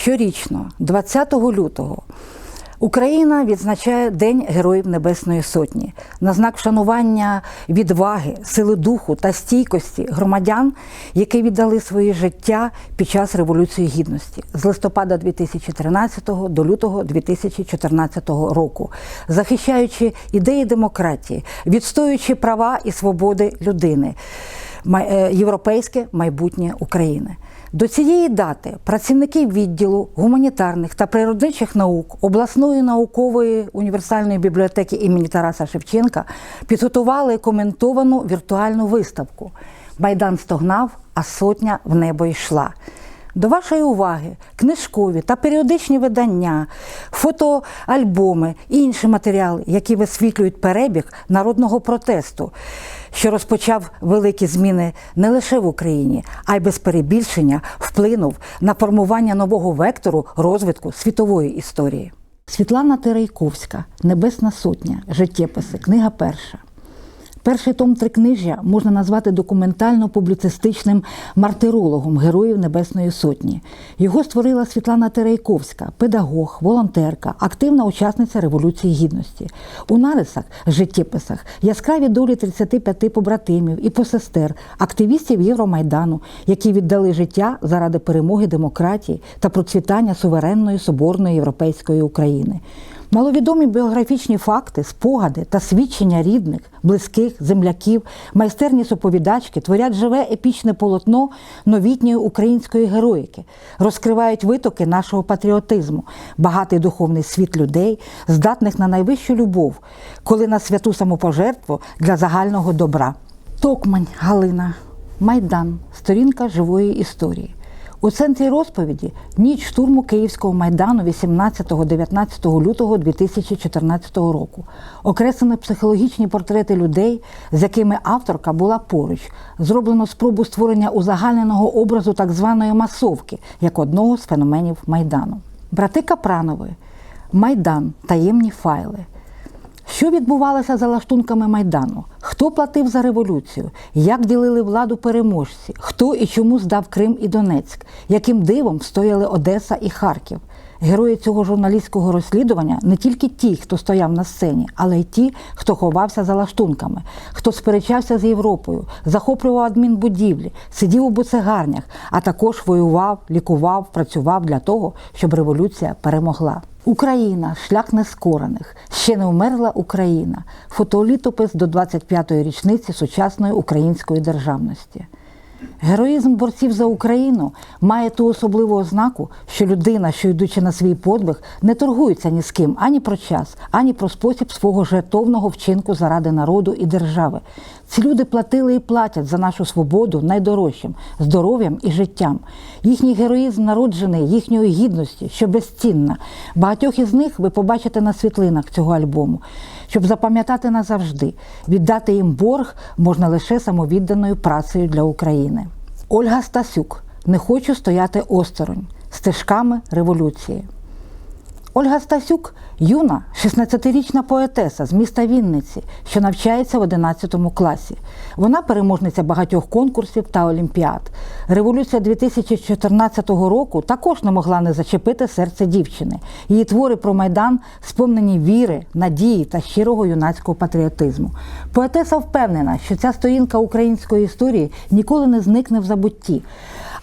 щорічно, 20 лютого, Україна відзначає День Героїв Небесної Сотні. На знак вшанування відваги, сили духу та стійкості громадян, які віддали своє життя під час Революції Гідності з листопада 2013 до лютого 2014 року, захищаючи ідеї демократії, відстоюючи права і свободи людини, європейське майбутнє України. До цієї дати працівники відділу гуманітарних та природничих наук обласної наукової універсальної бібліотеки імені Тараса Шевченка підготували коментовану віртуальну виставку Майдан стогнав, а сотня в небо йшла. До вашої уваги книжкові та періодичні видання, фотоальбоми і інші матеріали, які висвітлюють перебіг народного протесту, що розпочав великі зміни не лише в Україні, а й без перебільшення вплинув на формування нового вектору розвитку світової історії. Світлана Терейковська, Небесна Сотня, життєписи, книга перша. Перший том трикнижжя можна назвати документально-публіцистичним мартирологом Героїв Небесної Сотні. Його створила Світлана Терейковська, педагог, волонтерка, активна учасниця Революції Гідності. У нарисах, життєписах яскраві долі 35 побратимів і посестер, активістів Євромайдану, які віддали життя заради перемоги демократії та процвітання суверенної соборної європейської України. Маловідомі біографічні факти, спогади та свідчення рідних, близьких, земляків, майстерні суповідачки творять живе епічне полотно новітньої української героїки, розкривають витоки нашого патріотизму, багатий духовний світ людей, здатних на найвищу любов, коли на святу самопожертву для загального добра. Токмань Галина, Майдан, сторінка живої історії. У центрі розповіді ніч штурму Київського майдану 18-19 лютого 2014 року. Окреслено психологічні портрети людей, з якими авторка була поруч. Зроблено спробу створення узагальненого образу так званої масовки як одного з феноменів майдану. Брати Капранови, Майдан, таємні файли. Що відбувалося за лаштунками Майдану? Хто платив за революцію? Як ділили владу переможці? Хто і чому здав Крим і Донецьк? Яким дивом стояли Одеса і Харків? Герої цього журналістського розслідування не тільки ті, хто стояв на сцені, але й ті, хто ховався за лаштунками, хто сперечався з Європою, захоплював адмінбудівлі, сидів у буцегарнях, а також воював, лікував, працював для того, щоб революція перемогла. Україна, шлях нескорених, ще не вмерла Україна. Фотолітопис до 25-ї річниці сучасної української державності. Героїзм борців за Україну має ту особливу ознаку, що людина, що йдучи на свій подвиг, не торгується ні з ким ані про час, ані про спосіб свого жертовного вчинку заради народу і держави. Ці люди платили і платять за нашу свободу найдорожчим здоров'ям і життям. Їхній героїзм народжений їхньою гідності, що безцінна. Багатьох із них ви побачите на світлинах цього альбому. Щоб запам'ятати назавжди, віддати їм борг можна лише самовідданою працею для України. Ольга Стасюк не хочу стояти осторонь стежками революції. Ольга Стасюк юна 16-річна поетеса з міста Вінниці, що навчається в 11 класі. Вона переможниця багатьох конкурсів та олімпіад. Революція 2014 року також не могла не зачепити серце дівчини. Її твори про майдан сповнені віри, надії та щирого юнацького патріотизму. Поетеса впевнена, що ця сторінка української історії ніколи не зникне в забутті,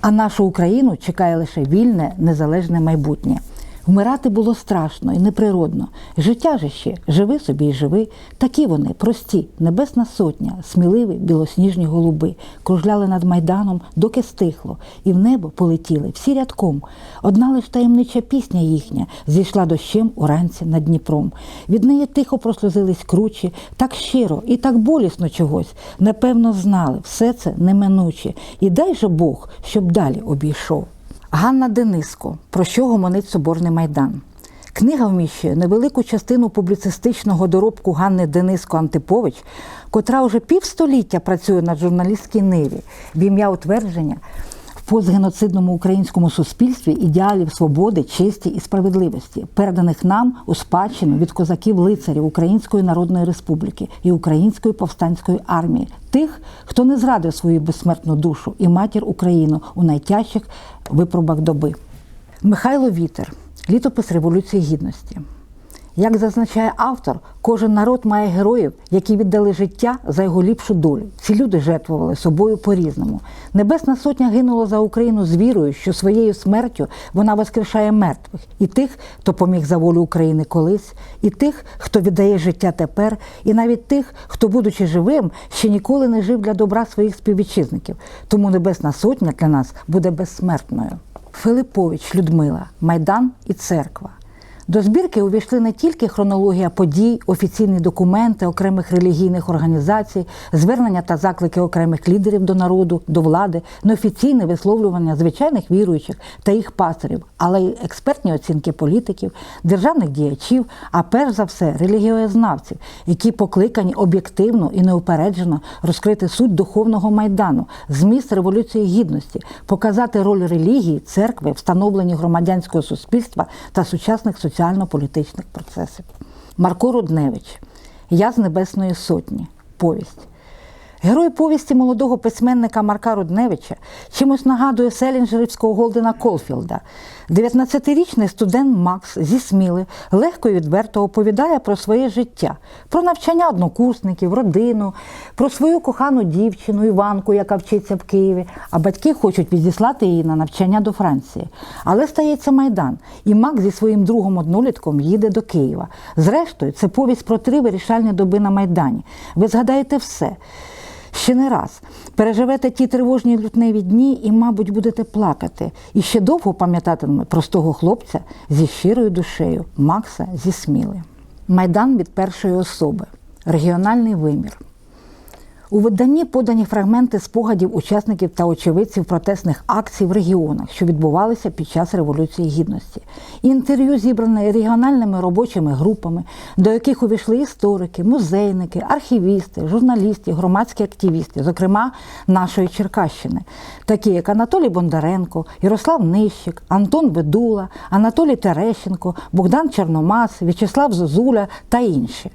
а нашу Україну чекає лише вільне, незалежне майбутнє. Вмирати було страшно і неприродно. Життя же ще живи собі і живи. Такі вони прості, небесна сотня, сміливі білосніжні голуби, кружляли над майданом, доки стихло, і в небо полетіли всі рядком. Одна лиш таємнича пісня їхня зійшла дощем уранці над Дніпром. Від неї тихо прослузились кручі, так щиро і так болісно чогось. Напевно, знали, все це неминуче. І дай же Бог, щоб далі обійшов. Ганна Дениско про що гомонить Соборний майдан. Книга вміщує невелику частину публіцистичного доробку Ганни Дениско Антипович, котра уже півстоліття працює на журналістській ниві в ім'я утвердження постгеноцидному українському суспільстві ідеалів свободи, честі і справедливості, переданих нам у спадщину від козаків-лицарів Української Народної Республіки і Української повстанської армії, тих, хто не зрадив свою безсмертну душу і матір Україну у найтяжчих випробах доби. Михайло Вітер, літопис Революції Гідності. Як зазначає автор, кожен народ має героїв, які віддали життя за його ліпшу долю. Ці люди жертвували собою по-різному. Небесна сотня гинула за Україну з вірою, що своєю смертю вона воскрешає мертвих і тих, хто поміг за волю України колись, і тих, хто віддає життя тепер, і навіть тих, хто, будучи живим, ще ніколи не жив для добра своїх співвітчизників. Тому Небесна Сотня для нас буде безсмертною. Филипович Людмила, Майдан і церква. До збірки увійшли не тільки хронологія подій, офіційні документи окремих релігійних організацій, звернення та заклики окремих лідерів до народу, до влади, неофіційне висловлювання звичайних віруючих та їх пасторів, але й експертні оцінки політиків, державних діячів, а перш за все релігіознавців, які покликані об'єктивно і неупереджено розкрити суть духовного майдану, зміст революції гідності, показати роль релігії, церкви, встановленні громадянського суспільства та сучасних соціально-політичних процесів. Марко Рудневич Я з Небесної Сотні. Повість. Герой повісті молодого письменника Марка Рудневича чимось нагадує селінджерівського Голдена Колфілда. 19-річний студент Макс зі Сміли легко і відверто оповідає про своє життя, про навчання однокурсників, родину, про свою кохану дівчину Іванку, яка вчиться в Києві, а батьки хочуть відіслати її на навчання до Франції. Але стається Майдан, і Макс зі своїм другом однолітком їде до Києва. Зрештою, це повість про три вирішальні доби на Майдані. Ви згадаєте все. Ще не раз переживете ті тривожні лютневі дні і, мабуть, будете плакати. І ще довго пам'ятатиме простого хлопця зі щирою душею Макса зі Сміли. Майдан від першої особи. Регіональний вимір. У виданні подані фрагменти спогадів учасників та очевидців протестних акцій в регіонах, що відбувалися під час Революції Гідності. Інтерв'ю зібране регіональними робочими групами, до яких увійшли історики, музейники, архівісти, журналісти, громадські активісти, зокрема нашої Черкащини, такі як Анатолій Бондаренко, Ярослав Нищик, Антон Бедула, Анатолій Терещенко, Богдан Чорномас, В'ячеслав Зозуля та інші.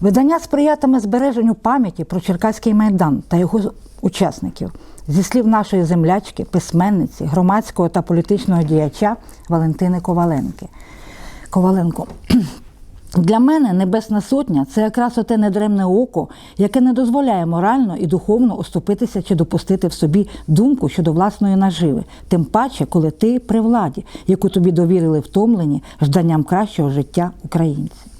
Видання сприятиме збереженню пам'яті про Черкаський майдан та його учасників зі слів нашої землячки, письменниці, громадського та політичного діяча Валентини Коваленки. Коваленко. Для мене Небесна Сотня це якраз оте недремне око, яке не дозволяє морально і духовно оступитися чи допустити в собі думку щодо власної наживи, тим паче, коли ти при владі, яку тобі довірили втомлені жданням кращого життя українці.